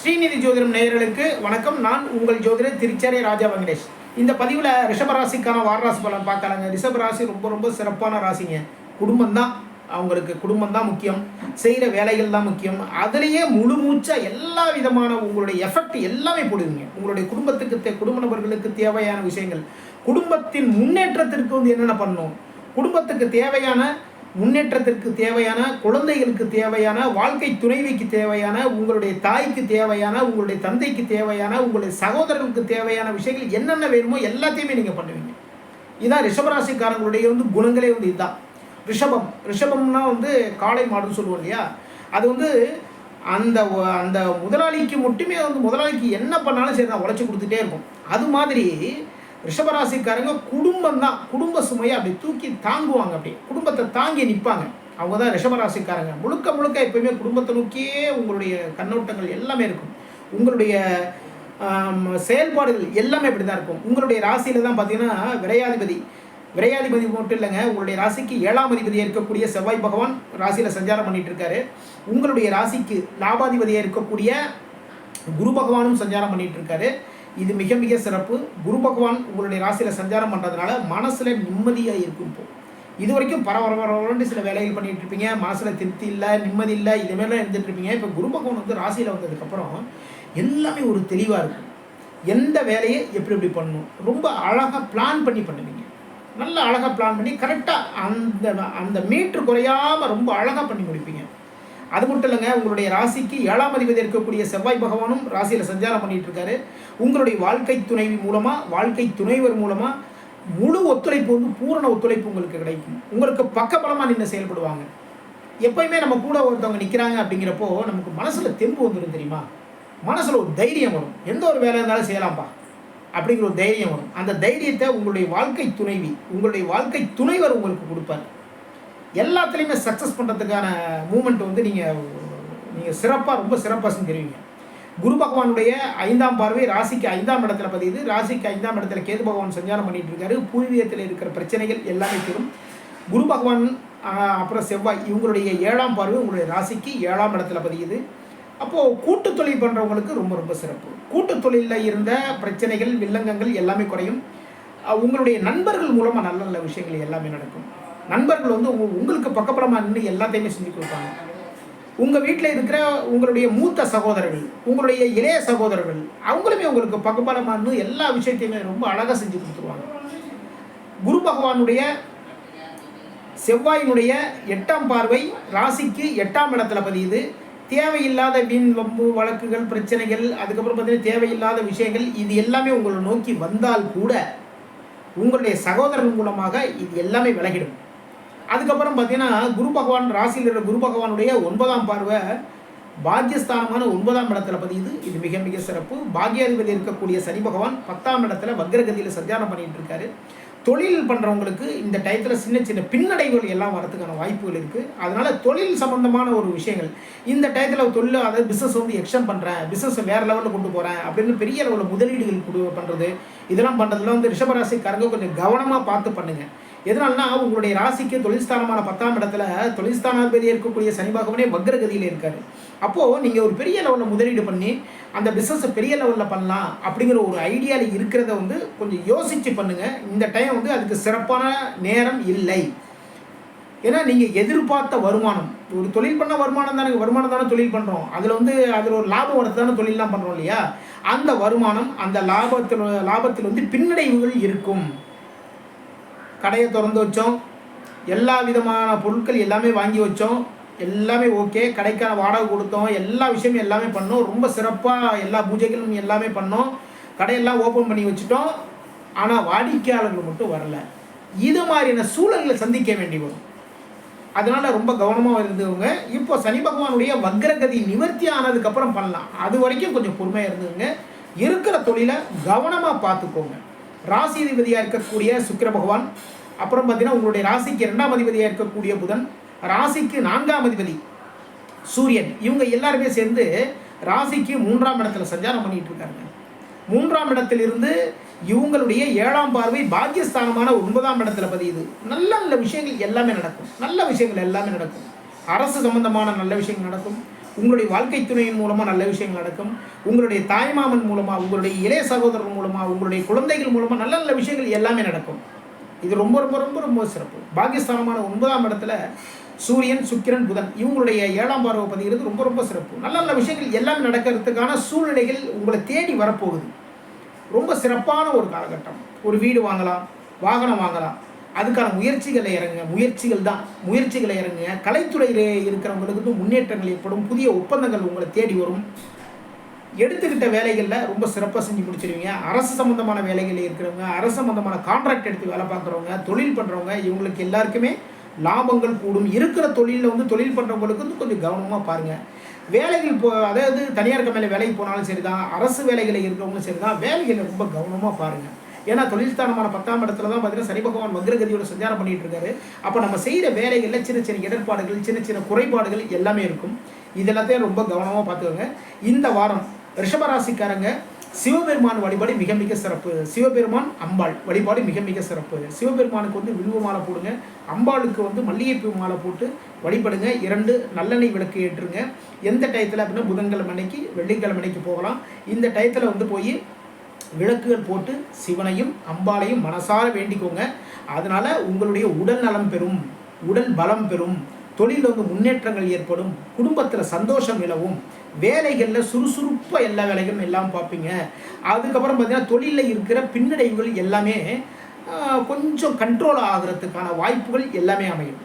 ஸ்ரீநிதி ஜோதிடம் நேயர்களுக்கு வணக்கம். நான் உங்கள் ஜோதிடர் திருச்சேரை ராஜா வெங்கடேஷ். இந்த பதிவில் ரிஷபராசிக்கான வாரராசி பலன் பார்க்கலாங்க. ரிஷபராசி ரொம்ப ரொம்ப சிறப்பான ராசிங்க. குடும்பம் தான். அவங்களுக்கு குடும்பம் தான் முக்கியம். செய்கிற வேலைகள் தான் முக்கியம். அதுலேயே முழு மூச்சாக எல்லா விதமான உங்களுடைய எஃபெக்ட் எல்லாமே போடுவீங்க. உங்களுடைய குடும்பத்துக்கு தே குடும்ப நபர்களுக்கு தேவையான விஷயங்கள். குடும்பத்தின் முன்னேற்றத்திற்கு வந்து என்னென்ன பண்ணணும் குடும்பத்துக்கு தேவையான முன்னேற்றத்திற்கு தேவையான குழந்தைகளுக்கு தேவையான வாழ்க்கை துணைவிக்கு தேவையான உங்களுடைய தாய்க்கு தேவையான உங்களுடைய தந்தைக்கு தேவையான உங்களுடைய சகோதரர்களுக்கு தேவையான விஷயங்கள் என்னென்ன வேணுமோ எல்லாத்தையுமே நீங்கள் பண்ணுவீங்க. இதான் ரிஷபராசிக்காரங்களுடைய வந்து குணங்களே வந்து இதுதான். ரிஷபம். ரிஷபம்னா வந்து காளை மாடுன்னு சொல்லுவோம் இல்லையா? அது வந்து அந்த அந்த முதலாளிக்கு மட்டுமே வந்து முதலாளிக்கு என்ன பண்ணாலும் சரி தான் உழைச்சி கொடுத்துட்டே இருக்கும். அது மாதிரி ரிஷபராசிக்காரங்க குடும்பம் தான் குடும்ப சுமையை அப்படி தூக்கி தாங்குவாங்க அப்படி. குடும்பத்தை தாங்கி நிற்பாங்க அவங்க தான் ரிஷபராசிக்காரங்க. முழுக்க முழுக்க எப்பயுமே குடும்பத்தை நோக்கியே உங்களுடைய கண்ணோட்டங்கள் எல்லாமே இருக்கும். உங்களுடைய செயல்பாடுகள் எல்லாமே இப்படி தான் இருக்கும். உங்களுடைய ராசியில் தான் பார்த்தீங்கன்னா விரையாதிபதி. விரையாதிபதி மட்டும் இல்லைங்க உங்களுடைய ராசிக்கு ஏழாம் அதிபதியாக இருக்கக்கூடிய செவ்வாய் பகவான் ராசியில் சஞ்சாரம் பண்ணிட்டு இருக்காரு உங்களுடைய ராசிக்கு லாபாதிபதியாக இருக்கக்கூடிய குரு பகவானும் சஞ்சாரம் பண்ணிட்டு இருக்காரு இது மிக மிக சிறப்பு. குரு பகவான் உங்களுடைய ராசியில் சஞ்சாரம் பண்ணுறதுனால மனசில் நிம்மதியாக இருக்கும் இப்போ. இது வரைக்கும் பரபரபரன்னு சில வேலைகள் பண்ணிட்டு இருப்பீங்க. மனசில் திருப்தி இல்லை நிம்மதி இல்லை இதுமாரிலாம் இருந்துட்டு இருப்பீங்க. இப்போ குரு பகவான் வந்து ராசியில் வந்ததுக்கப்புறம் எல்லாமே ஒரு தெளிவாக இருக்கும். எந்த வேலையை எப்படி எப்படி பண்ணணும்? ரொம்ப அழகாக பிளான் பண்ணி பண்ணுவீங்க. நல்ல அழகாக பிளான் பண்ணி கரெக்டாக அந்த அந்த மீட்ரு குறையாமல் ரொம்ப அழகாக பண்ணி முடிப்பீங்க. அது மட்டும் இல்லைங்க உங்களுடைய ராசிக்கு ஏழாம் அதிபதி இருக்கக்கூடிய செவ்வாய் பகவானும் ராசியில் சஞ்சாரம் பண்ணிட்டு இருக்காரு உங்களுடைய வாழ்க்கை துணைவி மூலமாக வாழ்க்கை துணைவர் மூலமாக முழு ஒத்துழைப்பு வந்து பூரண ஒத்துழைப்பு உங்களுக்கு கிடைக்கும். உங்களுக்கு பக்கபலமாக நின்று செயல்படுவாங்க. எப்பயுமே நம்ம கூட ஒருத்தவங்க நிற்கிறாங்க அப்படிங்கிறப்போ நமக்கு மனசில் தெம்பு வந்துடும் தெரியுமா? மனசில் ஒரு தைரியம் வரும். எந்த ஒரு வேலை இருந்தாலும் செய்யலாம்ப்பா அப்படிங்கிற ஒரு தைரியம் வரும். அந்த தைரியத்தை உங்களுடைய வாழ்க்கை துணைவி உங்களுடைய வாழ்க்கை துணைவர் உங்களுக்கு கொடுப்பார். எல்லாத்துலேயுமே சக்ஸஸ் பண்ணுறதுக்கான மூமெண்ட் வந்து நீங்கள் நீங்கள் சிறப்பாக ரொம்ப சிறப்பாக செஞ்சிருவீங்க. குரு பகவானுடைய ஐந்தாம் பார்வை ராசிக்கு ஐந்தாம் இடத்துல பதியுது. ராசிக்கு ஐந்தாம் இடத்துல கேது பகவான் சஞ்சாரம் பண்ணிட்டு இருக்காரு. பூர்வீகத்தில் இருக்கிற பிரச்சனைகள் எல்லாமே தீரும். குரு பகவான் அப்புறம் செவ்வாய் இவங்களுடைய ஏழாம் பார்வை உங்களுடைய ராசிக்கு ஏழாம் இடத்துல பதியுது. அப்போது கூட்டு தொழில் பண்ணுறவங்களுக்கு ரொம்ப ரொம்ப சிறப்பு. கூட்டு தொழிலில் இருந்த பிரச்சனைகள் வில்லங்கங்கள் எல்லாமே குறையும். உங்களுடைய நண்பர்கள் மூலமாக நல்ல நல்ல விஷயங்கள் எல்லாமே நடக்கும். நண்பர்கள் வந்து உங்களுக்கு பக்கபலமாக நின்று எல்லாத்தையுமே செஞ்சு கொடுப்பாங்க. உங்கள் வீட்டில் இருக்கிற உங்களுடைய மூத்த சகோதரர்கள் உங்களுடைய இளைய சகோதரர்கள் அவங்களுமே உங்களுக்கு பக்கபலமாக இருந்து எல்லா விஷயத்தையுமே ரொம்ப அழகாக செஞ்சு கொடுத்துருவாங்க. குரு பகவானுடைய செவ்வாயினுடைய எட்டாம் பார்வை ராசிக்கு எட்டாம் இடத்துல பதியுது. தேவையில்லாத வீண் வம்பு வழக்குகள் பிரச்சனைகள் அதுக்கப்புறம் பார்த்தீங்கன்னா தேவையில்லாத விஷயங்கள் இது எல்லாமே உங்களை நோக்கி வந்தால் கூட உங்களுடைய சகோதரன் மூலமாக இது எல்லாமே விலகிடும். அதுக்கப்புறம் பார்த்தீங்கன்னா குரு பகவான் ராசியில் இருக்கிற குரு பகவானுடைய ஒன்பதாம் பார்வை பாக்கியஸ்தானமான ஒன்பதாம் இடத்துல பதியுது. இது மிக மிக சிறப்பு. பாக்யாதிபதி இருக்கக்கூடிய சனி பகவான் பத்தாம் இடத்துல வக்ரகதியில் சஞ்சாரம் பண்ணிட்டு இருக்காரு. தொழில் பண்ணுறவங்களுக்கு இந்த டயத்தில் சின்ன சின்ன பின்னடைவுகள் எல்லாம் வரதுக்கான வாய்ப்புகள் இருக்குது அதனால் தொழில் சம்மந்தமான ஒரு விஷயங்கள். இந்த டயத்தில் தொழில் அதாவது பிஸ்னஸ் வந்து எக்ஸ்டன் பண்ணுறேன் பிஸ்னஸ் வேறு லெவலில் கொண்டு போகிறேன் அப்படின்னு பெரிய லெவலில் முதலீடுகள் பண்ணுறது இதெல்லாம் பண்ணுறதுல வந்து ரிஷபராசிக்காரங்க கொஞ்சம் கவனமாக பார்த்து பண்ணுங்கள் எதனால்னா உங்களுடைய ராசிக்கு தொழில்ஸ்தானமான பத்தாம் இடத்துல தொழில்ஸ்தானாதிபதி இருக்கக்கூடிய சனி பகவானே வக்ரகதியில் இருக்கார். அப்போது நீங்கள் ஒரு பெரிய லெவலில் முதலீடு பண்ணி அந்த பிஸ்னஸை பெரிய லெவலில் பண்ணலாம் அப்படிங்கிற ஒரு ஐடியாவில் இருக்கிறத வந்து கொஞ்சம் யோசித்து பண்ணுங்கள் இந்த டைம் வந்து அதுக்கு சிறப்பான நேரம் இல்லை. ஏன்னா நீங்கள் எதிர்பார்த்த வருமானம் ஒரு தொழில் பண்ண வருமானம் தானே வருமானம் தானே தொழில் பண்ணுறோம் அதில் வந்து அதில் ஒரு லாபம் வரது தானே தொழிலெலாம் பண்ணுறோம் இல்லையா? அந்த வருமானம் அந்த லாபத்தில் லாபத்தில் வந்து பின்னடைவுகள் இருக்கும். கடையை திறந்து வச்சோம். எல்லா விதமான பொருட்கள் எல்லாமே வாங்கி வச்சோம். எல்லாமே ஓகே கடைக்கான வாடகை கொடுத்தோம். எல்லா விஷயமும் எல்லாமே பண்ணோம். ரொம்ப சிறப்பாக எல்லா பூஜைகளும் எல்லாமே பண்ணோம். கடையெல்லாம் ஓப்பன் பண்ணி வச்சுட்டோம். ஆனால் வாடிக்கையாளர்கள் மட்டும் வரல. இது மாதிரியான சூழல்களை சந்திக்க வேண்டி வரும். அதனால் ரொம்ப கவனமாக இருந்தவங்க இப்போ சனி பகவானுடைய வக்ரகதி நிவர்த்தி ஆனதுக்கப்புறம் பண்ணலாம். அது வரைக்கும் கொஞ்சம் பொறுமையாக இருந்ததுங்க இருக்கிற தொழிலை கவனமாக பார்த்துக்கோங்க. ராசி அதிபதியாக இருக்கக்கூடிய சுக்கிர பகவான் அப்புறம் பார்த்தீங்கன்னா உங்களுடைய ராசிக்கு இரண்டாம் அதிபதியாக இருக்கக்கூடிய புதன் ராசிக்கு நான்காம் அதிபதி சூரியன். இவங்க எல்லாருமே சேர்ந்து ராசிக்கு மூன்றாம் இடத்துல சஞ்சாரம் பண்ணிட்டு இருக்காங்க. மூன்றாம் இடத்திலிருந்து இவங்களுடைய ஏழாம் பார்வை பாக்கியஸ்தானமான ஒன்பதாம் இடத்துல பதியுது. நல்ல நல்ல விஷயங்கள் எல்லாமே நடக்கும். நல்ல விஷயங்கள் எல்லாமே நடக்கும். அரசு சம்பந்தமான நல்ல விஷயங்கள் நடக்கும். உங்களுடைய வாழ்க்கை துணையின் மூலமாக நல்ல விஷயங்கள் நடக்கும். உங்களுடைய தாய்மாமன் மூலமாக உங்களுடைய இளைய சகோதரர் மூலமாக உங்களுடைய குழந்தைகள் மூலமாக நல்ல நல்ல விஷயங்கள் எல்லாமே நடக்கும். இது ரொம்ப ரொம்ப ரொம்ப ரொம்ப சிறப்பு. பாகிஸ்தானமான ஒன்பதாம் இடத்துல சூரியன் சுக்கிரன் புதன் இவங்களுடைய ஏழாம் பார்வை பதிகிறது ரொம்ப ரொம்ப சிறப்பு. நல்ல நல்ல விஷயங்கள் எல்லாமே நடக்கிறதுக்கான சூழ்நிலைகள் உங்களை தேடி வரப்போகுது. ரொம்ப சிறப்பான ஒரு காலகட்டம். ஒரு வீடு வாங்கலாம் வாகனம் வாங்கலாம் அதுக்கான முயற்சிகளை இறங்குங்க. முயற்சிகள் தான். முயற்சிகளை இறங்குங்க. கலைத்துறையில் இருக்கிறவங்களுக்கு முன்னேற்றங்கள் ஏற்படும். புதிய ஒப்பந்தங்கள் உங்களை தேடி வரும். எடுத்துக்கிட்ட வேலைகளில் ரொம்ப சிறப்பாக செஞ்சு முடிச்சிருவீங்க. அரசு சம்மந்தமான வேலைகளில் இருக்கிறவங்க அரசு சம்மந்தமான கான்ட்ராக்ட் எடுத்து வேலை பார்க்குறவங்க தொழில் பண்ணுறவங்க இவங்களுக்கு எல்லாருக்குமே லாபங்கள் கூடும். இருக்கிற தொழிலில் வந்து தொழில் பண்ணுறவங்களுக்கு வந்து கொஞ்சம் கவனமாக பாருங்கள் வேலைகள் போ அதாவது தனியார் கம்பெனியில் வேலைக்கு போனாலும் சரி தான் அரசு வேலைகளில் இருக்கிறவங்களும் சரி தான் வேலைகளை ரொம்ப கவனமாக பாருங்கள் ஏன்னா தொழில் ஸ்தானமான பத்தாம் இடத்துல தான் பார்த்தீங்கன்னா சனி பகவான் வக்ரகதியோட சஞ்சாரம் பண்ணிட்டு இருக்காரு. அப்போ நம்ம செய்கிற வேலைகளில் சின்ன சின்ன இடர்பாடுகள் சின்ன சின்ன குறைபாடுகள் எல்லாமே இருக்கும். இதெல்லாத்தையும் ரொம்ப கவனமாக பார்த்துக்கோங்க. இந்த வாரம் ரிஷபராசிக்காரங்க சிவபெருமான் வழிபாடு மிக மிக சிறப்பு. சிவபெருமான் அம்பாள் வழிபாடு மிக மிக சிறப்பு. சிவபெருமானுக்கு வந்து வில்வ மாலை போடுங்க. அம்பாளுக்கு வந்து மல்லிகைப்பூ மாலை போட்டு வழிபடுங்க. இரண்டு நல்லெண்ணெய் விளக்கு ஏற்றுங்க. எந்த டயத்தில் அப்படின்னா புதன்கிழமை அன்னைக்கு வெள்ளிக்கிழமை அன்னைக்கு போகலாம். இந்த டயத்தில் வந்து போய் விளக்குகள் போட்டு சிவனையும் அம்பாளையும் மனசார வேண்டிக்கோங்க. அதனால் உங்களுடைய உடல் நலம் பெறும் உடல் பலம் பெறும் தொழிலில் வந்து முன்னேற்றங்கள் ஏற்படும் குடும்பத்தில் சந்தோஷம் நிலவும் வேலைகளில் சுறுசுறுப்பாக எல்லா வேலைகளும் எல்லாம் பார்ப்பீங்க. அதுக்கப்புறம் பார்த்தீங்கன்னா தொழிலில் இருக்கிற பின்னடைவுகள் எல்லாமே கொஞ்சம் கண்ட்ரோல் ஆகிறதுக்கான வாய்ப்புகள் எல்லாமே அமையும்.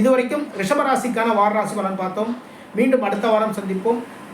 இதுவரைக்கும் ரிஷபராசிக்கான வாரராசி பலன் பார்த்தோம். மீண்டும் அடுத்த வாரம் சந்திப்போம்.